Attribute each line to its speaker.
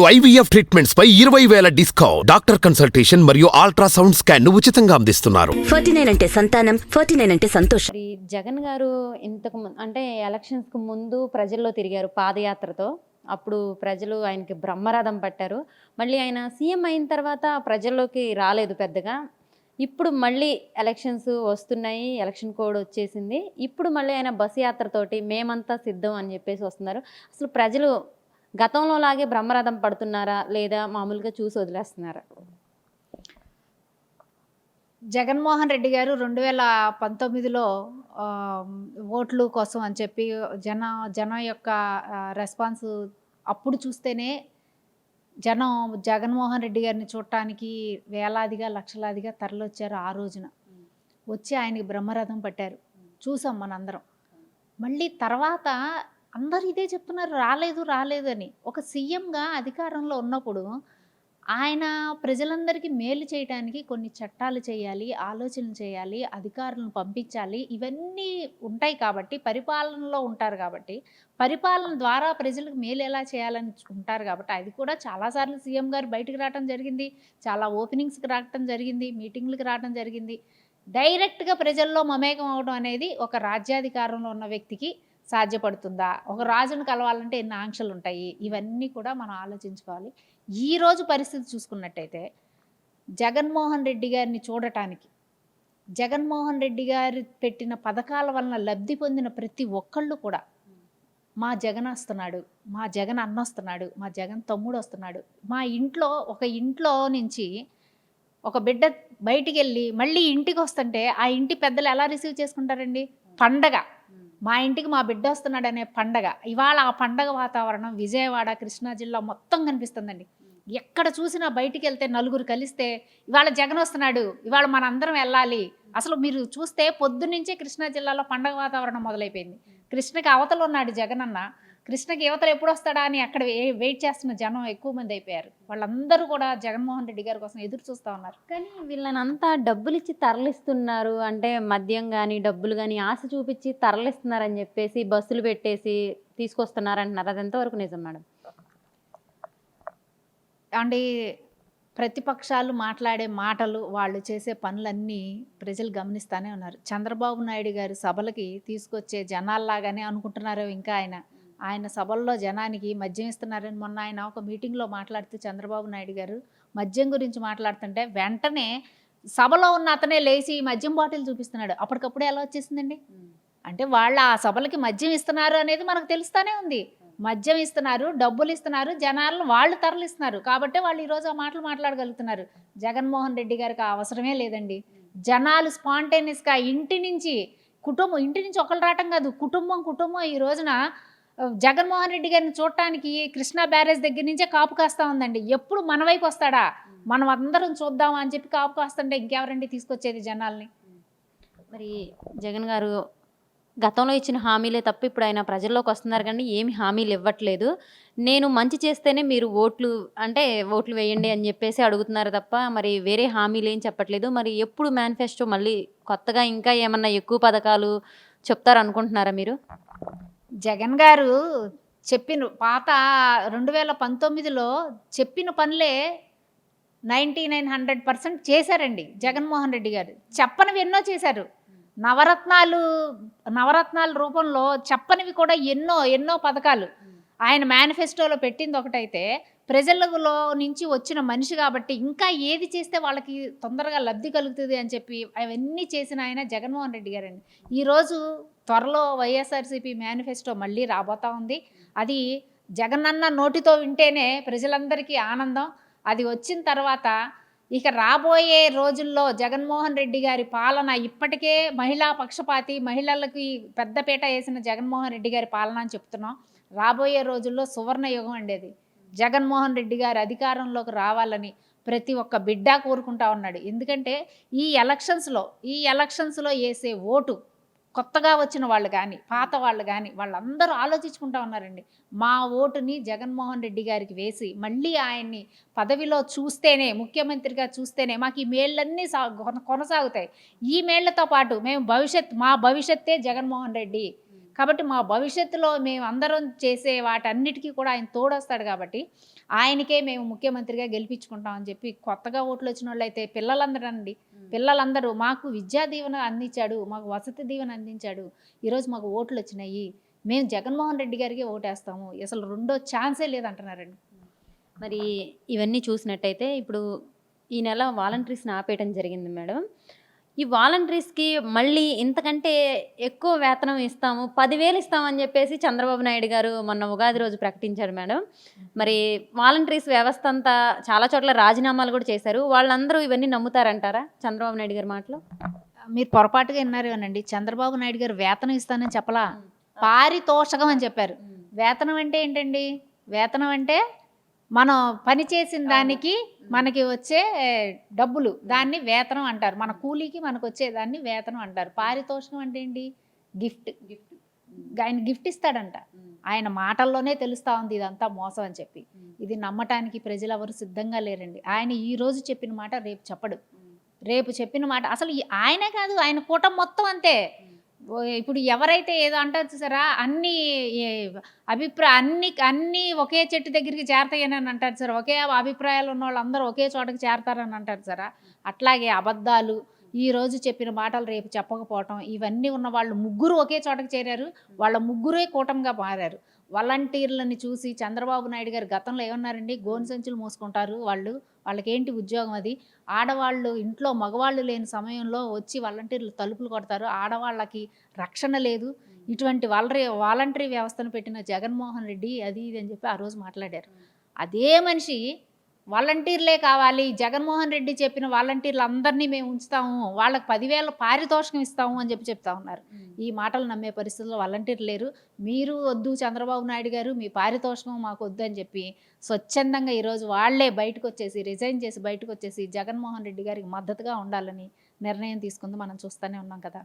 Speaker 1: IVF treatments పై ఇరవై వేల డిస్కౌంట్. డాక్టర్ కన్సల్టేషన్ మరియు అల్ట్రాసౌండ్ స్కాన్ను ఉచితంగా అందిస్తున్నారు.
Speaker 2: ఫార్టీ నైన్ అంటే సంతానం ఫార్టీ నైన్ అంటే సంతోషం.
Speaker 3: మరి జగన్ గారు ఇంతకు ము- అంటే ఎలక్షన్స్కి ముందు ప్రజల్లో తిరిగారు పాదయాత్రతో. అప్పుడు ప్రజలు ఆయనకి బ్రహ్మరథం పట్టారు. మళ్ళీ ఆయన సీఎం అయిన తర్వాత ప్రజల్లోకి రాలేదు పెద్దగా. ఇప్పుడు మళ్ళీ ఎలక్షన్స్ వస్తున్నాయి ఎలక్షన్ కోడ్ వచ్చేసింది. ఇప్పుడు మళ్ళీ ఆయన బస్ యాత్రతోటి మేమంతా సిద్ధం అని చెప్పేసి వస్తున్నారు. అసలు ప్రజలు గతంలో లాగే బ్రహ్మరథం పడుతున్నారా లేదా మామూలుగా చూసి వదిలేస్తున్నారా?
Speaker 4: జగన్మోహన్ రెడ్డి గారు రెండు వేల పంతొమ్మిదిలో ఓట్లు కోసం అని చెప్పి జన జనం యొక్క రెస్పాన్స్ అప్పుడు చూస్తేనే జనం జగన్మోహన్ రెడ్డి గారిని చూడటానికి వేలాదిగా లక్షలాదిగా తరలొచ్చారు ఆ రోజున. వచ్చి ఆయనకి బ్రహ్మరథం పట్టారు. చూసాం మనందరం. మళ్ళీ తర్వాత అందరు ఇదే చెప్తున్నారు రాలేదు రాలేదు అని. ఒక సీఎంగా అధికారంలో ఉన్నప్పుడు ఆయన ప్రజలందరికీ మేలు చేయడానికి కొన్ని చట్టాలు చేయాలి ఆలోచనలు చేయాలి అధికారులను పంపించాలి ఇవన్నీ ఉంటాయి కాబట్టి పరిపాలనలో ఉంటారు కాబట్టి పరిపాలన ద్వారా ప్రజలకు మేలు ఎలా చేయాలని ఉంటారు కాబట్టి అది కూడా చాలాసార్లు సీఎం గారు బయటకు రావడం జరిగింది చాలా ఓపెనింగ్స్కి రావటం జరిగింది మీటింగ్లకు రావడం జరిగింది. డైరెక్ట్గా ప్రజల్లో మమేకం అవడం అనేది ఒక రాజ్యాధికారంలో ఉన్న వ్యక్తికి సాధ్యపడుతుందా? ఒక రాజును కలవాలంటే ఎన్ని ఆంక్షలు ఉంటాయి? ఇవన్నీ కూడా మనం ఆలోచించుకోవాలి. ఈ రోజు పరిస్థితి చూసుకున్నట్టయితే జగన్మోహన్ రెడ్డి గారిని చూడటానికి జగన్మోహన్ రెడ్డి గారు పెట్టిన పథకాల వలన లబ్ధి పొందిన ప్రతి ఒక్కళ్ళు కూడా మా జగన్ వస్తున్నాడు మా జగన్ అన్న వస్తున్నాడు మా జగన్ తమ్ముడు వస్తున్నాడు. మా ఇంట్లో ఒక ఇంట్లో నుంచి ఒక బిడ్డ బయటికి వెళ్ళి మళ్ళీ ఇంటికి వస్తుంటే ఆ ఇంటి పెద్దలు ఎలా రిసీవ్ చేసుకుంటారండి? పండగ. మా ఇంటికి మా బిడ్డ వస్తున్నాడు అనే పండగ. ఇవాళ ఆ పండగ వాతావరణం విజయవాడ కృష్ణా జిల్లా మొత్తం కనిపిస్తుందండి. ఎక్కడ చూసినా బయటికి వెళ్తే నలుగురు కలిస్తే ఇవాళ జగన్ వస్తున్నాడు ఇవాళ మనందరం వెళ్ళాలి. అసలు మీరు చూస్తే పొద్దున్నుంచే కృష్ణా జిల్లాలో పండగ వాతావరణం మొదలైపోయింది. కృష్ణకి అవతలు ఉన్నాడు జగన్ అన్న కృష్ణకి యువతలు ఎప్పుడు వస్తాడా అని అక్కడ వెయిట్ చేస్తున్న జనం ఎక్కువ మంది అయిపోయారు. వాళ్ళందరూ కూడా జగన్మోహన్ రెడ్డి గారి కోసం ఎదురు చూస్తూ ఉన్నారు.
Speaker 3: కానీ వీళ్ళని అంతా డబ్బులు ఇచ్చి తరలిస్తున్నారు. అంటే మద్యం కానీ డబ్బులు కానీ ఆశ చూపించి తరలిస్తున్నారని చెప్పేసి బస్సులు పెట్టేసి తీసుకొస్తున్నారు అంటున్నారు అది ఎంతవరకు నిజం మేడం?
Speaker 4: అంటే ప్రతిపక్షాలు మాట్లాడే మాటలు వాళ్ళు చేసే పనులన్నీ ప్రజలు గమనిస్తూనే ఉన్నారు. చంద్రబాబు నాయుడు గారి సభలకి తీసుకొచ్చే జనాల్లాగానే అనుకుంటున్నారు ఇంకా ఆయన. ఆయన సభల్లో జనానికి మద్యం ఇస్తున్నారని మొన్న ఆయన ఒక మీటింగ్లో మాట్లాడుతూ చంద్రబాబు నాయుడు గారు మద్యం గురించి మాట్లాడుతుంటే వెంటనే సభలో ఉన్న అతనే లేచి మద్యం బాటిల్ చూపిస్తున్నాడు. అప్పటికప్పుడు ఎలా వచ్చేసిందండి? అంటే వాళ్ళ ఆ సభలకి మద్యం ఇస్తున్నారు అనేది మనకు తెలుస్తానే ఉంది. మద్యం ఇస్తున్నారు డబ్బులు ఇస్తున్నారు జనాలను వాళ్ళు తరలిస్తున్నారు. కాబట్టి వాళ్ళు ఈరోజు ఆ మాటలు మాట్లాడగలుగుతున్నారు. జగన్మోహన్ రెడ్డి గారికి ఆ అవసరమే లేదండి. జనాలు స్పాంటేనియస్గా ఇంటి నుంచి కుటుంబం ఇంటి నుంచి ఒకరు రావటం కాదు కుటుంబం కుటుంబం ఈ రోజున జగన్మోహన్ రెడ్డి గారిని చూడటానికి కృష్ణా బ్యారేజ్ దగ్గర నుంచే కాపు కాస్తా ఉందండి. ఎప్పుడు మన వైపు వస్తాడా? మనం అందరం చూద్దామా అని చెప్పి కాపు కాస్తుంటే ఇంకెవరండి తీసుకొచ్చేది జనాల్ని?
Speaker 3: మరి జగన్ గారు గతంలో ఇచ్చిన హామీలే తప్ప ఇప్పుడు ఆయన ప్రజల్లోకి వస్తున్నారు కానీ ఏమి హామీలు ఇవ్వట్లేదు. నేను మంచి చేస్తేనే మీరు ఓట్లు అంటే ఓట్లు వేయండి అని చెప్పేసి అడుగుతున్నారు తప్ప మరి వేరే హామీలు ఏం చెప్పట్లేదు. మరి ఎప్పుడు మేనిఫెస్టో మళ్ళీ కొత్తగా ఇంకా ఏమన్నా ఎక్కువ పథకాలు చెప్తారు అనుకుంటున్నారా మీరు?
Speaker 4: జగన్ గారు చెప్పిన పాత రెండు వేల పంతొమ్మిదిలో చెప్పిన పనులే నైంటీ నైన్ హండ్రెడ్ పర్సెంట్ చేశారండి జగన్మోహన్ రెడ్డి గారు. చెప్పనివి ఎన్నో చేశారు. నవరత్నాలు నవరత్నాల రూపంలో చెప్పనివి కూడా ఎన్నో ఎన్నో పథకాలు. ఆయన మేనిఫెస్టోలో పెట్టింది ఒకటైతే ప్రజలలో నుంచి వచ్చిన మనిషి కాబట్టి ఇంకా ఏది చేస్తే వాళ్ళకి తొందరగా లబ్ధి కలుగుతుంది అని చెప్పి అవన్నీ చేసిన ఆయన జగన్మోహన్ రెడ్డి గారండి. ఈరోజు త్వరలో వైఎస్ఆర్సీపీ మేనిఫెస్టో మళ్ళీ రాబోతా ఉంది. అది జగనన్న నోటితో వింటేనే ప్రజలందరికీ ఆనందం. అది వచ్చిన తర్వాత ఇక రాబోయే రోజుల్లో జగన్మోహన్ రెడ్డి గారి పాలన ఇప్పటికే మహిళా పక్షపాతి మహిళలకి పెద్దపీట వేసిన జగన్మోహన్ రెడ్డి గారి పాలన అని చెప్తున్నాం. రాబోయే రోజుల్లో సువర్ణ యుగం అండేది జగన్మోహన్ రెడ్డి గారు అధికారంలోకి రావాలని ప్రతి ఒక్క బిడ్డ కోరుకుంటా ఉన్నాడు. ఎందుకంటే ఈ ఎలక్షన్స్లో ఈ ఎలక్షన్స్లో వేసే ఓటు కొత్తగా వచ్చిన వాళ్ళు కానీ పాత వాళ్ళు కానీ వాళ్ళందరూ ఆలోచించుకుంటా ఉన్నారండి. మా ఓటుని జగన్మోహన్ రెడ్డి గారికి వేసి మళ్ళీ ఆయన్ని పదవిలో చూస్తేనే ముఖ్యమంత్రిగా చూస్తేనే మాకు ఈ మేళ్ళన్నీ సా కొనసాగుతాయి. ఈ మేళ్ళతో పాటు మేము భవిష్యత్ మా భవిష్యత్తే జగన్మోహన్ రెడ్డి. కాబట్టి మా భవిష్యత్తులో మేము అందరం చేసే వాటన్నిటికీ కూడా ఆయన తోడొస్తాడు కాబట్టి ఆయనకే మేము ముఖ్యమంత్రిగా గెలిపించుకుంటామని చెప్పి కొత్తగా ఓట్లు వచ్చిన వాళ్ళు అయితే పిల్లలందరూ అండి పిల్లలందరూ మాకు విద్యా దీవెన అందించాడు మాకు వసతి దీవెన అందించాడు. ఈరోజు మాకు ఓట్లు వచ్చినాయి. మేము జగన్మోహన్ రెడ్డి గారికి ఓటేస్తాము. అసలు రెండో ఛాన్సే లేదంటున్నారండి.
Speaker 3: మరి ఇవన్నీ చూసినట్టయితే ఇప్పుడు ఈ నెల వాలంటీర్స్ని ఆపేయటం జరిగింది మేడం. ఈ వాలంటీర్స్కి మళ్ళీ ఇంతకంటే ఎక్కువ వేతనం ఇస్తాము పదివేలు ఇస్తామని చెప్పేసి చంద్రబాబు నాయుడు గారు మొన్న ఉగాది రోజు ప్రకటించారు మేడం. మరి వాలంటీర్స్ వ్యవస్థ అంతా చాలా చోట్ల రాజీనామాలు కూడా చేశారు. వాళ్ళందరూ ఇవన్నీ నమ్ముతారంటారా చంద్రబాబు నాయుడు గారి మాటలు?
Speaker 4: మీరు పొరపాటుగా విన్నారేమోనండి. చంద్రబాబు నాయుడు గారు వేతనం ఇస్తానని చెప్పలా. పారితోషకం అని చెప్పారు. వేతనం అంటే ఏంటండి? వేతనం అంటే మనం పని చేసిన దానికి మనకి వచ్చే డబ్బులు దాన్ని వేతనం అంటారు. మన కూలీకి మనకు వచ్చే దాన్ని వేతనం అంటారు. పారితోషికం అంటే ఏంటి? గిఫ్ట్. గిఫ్ట్. ఆయన గిఫ్ట్ ఇస్తాడంట. ఆయన మాటల్లోనే తెలుస్తా ఉంది ఇదంతా మోసం అని చెప్పి. ఇది నమ్మటానికి ప్రజలు ఎవరు సిద్ధంగా లేరండి. ఆయన ఈ రోజు చెప్పిన మాట రేపు చెప్పడు. రేపు చెప్పిన మాట. అసలు ఆయనే కాదు ఆయన కూటం మొత్తం అంతే. ఇప్పుడు ఎవరైతే ఏదో అంటారు చూసారా? అన్ని అభిప్రాయ అన్ని అన్ని ఒకే చెట్టు దగ్గరికి చేరతాయని అంటారు సార్ ఒకే అభిప్రాయాలు ఉన్న వాళ్ళందరూ ఒకే చోటకి చేరతారని అంటారు సారా అట్లాగే అబద్ధాలు ఈ రోజు చెప్పిన మాటలు రేపు చెప్పకపోవటం ఇవన్నీ ఉన్న వాళ్ళు ముగ్గురు ఒకే చోటకి చేరారు. వాళ్ళ ముగ్గురే కూటమిగా మారారు. వాలంటీర్లని చూసి చంద్రబాబు నాయుడు గారు గతంలో ఏమన్నారండి? గోను సంచులు మోసుకుంటారు వాళ్ళు. వాళ్ళకేంటి ఉద్యోగం అది? ఆడవాళ్ళు ఇంట్లో మగవాళ్ళు లేని సమయంలో వచ్చి వాలంటీర్లు తలుపులు కొడతారు. ఆడవాళ్ళకి రక్షణ లేదు. ఇటువంటి వాలరీ వాలంటరీ వ్యవస్థను పెట్టిన జగన్మోహన్ రెడ్డి అది ఇది అని చెప్పి ఆ రోజు మాట్లాడారు. అదే మనిషి వాలంటీర్లే కావాలి. జగన్మోహన్ రెడ్డి చెప్పిన వాలంటీర్లు అందరినీ మేము ఉంచుతాము. వాళ్ళకి పదివేల పారితోషికం ఇస్తాము అని చెప్పి చెప్తా ఉన్నారు. ఈ మాటలు నమ్మే పరిస్థితుల్లో వాలంటీర్లు లేరు. మీరు వద్దు చంద్రబాబు నాయుడు గారు మీ పారితోషికం మాకు వద్దు అని చెప్పి స్వచ్ఛందంగా ఈరోజు వాళ్ళే బయటకు వచ్చేసి రిజైన్ చేసి బయటకు వచ్చేసి జగన్మోహన్ రెడ్డి గారికి మద్దతుగా ఉండాలని నిర్ణయం తీసుకుంది మనం చూస్తూనే ఉన్నాం కదా.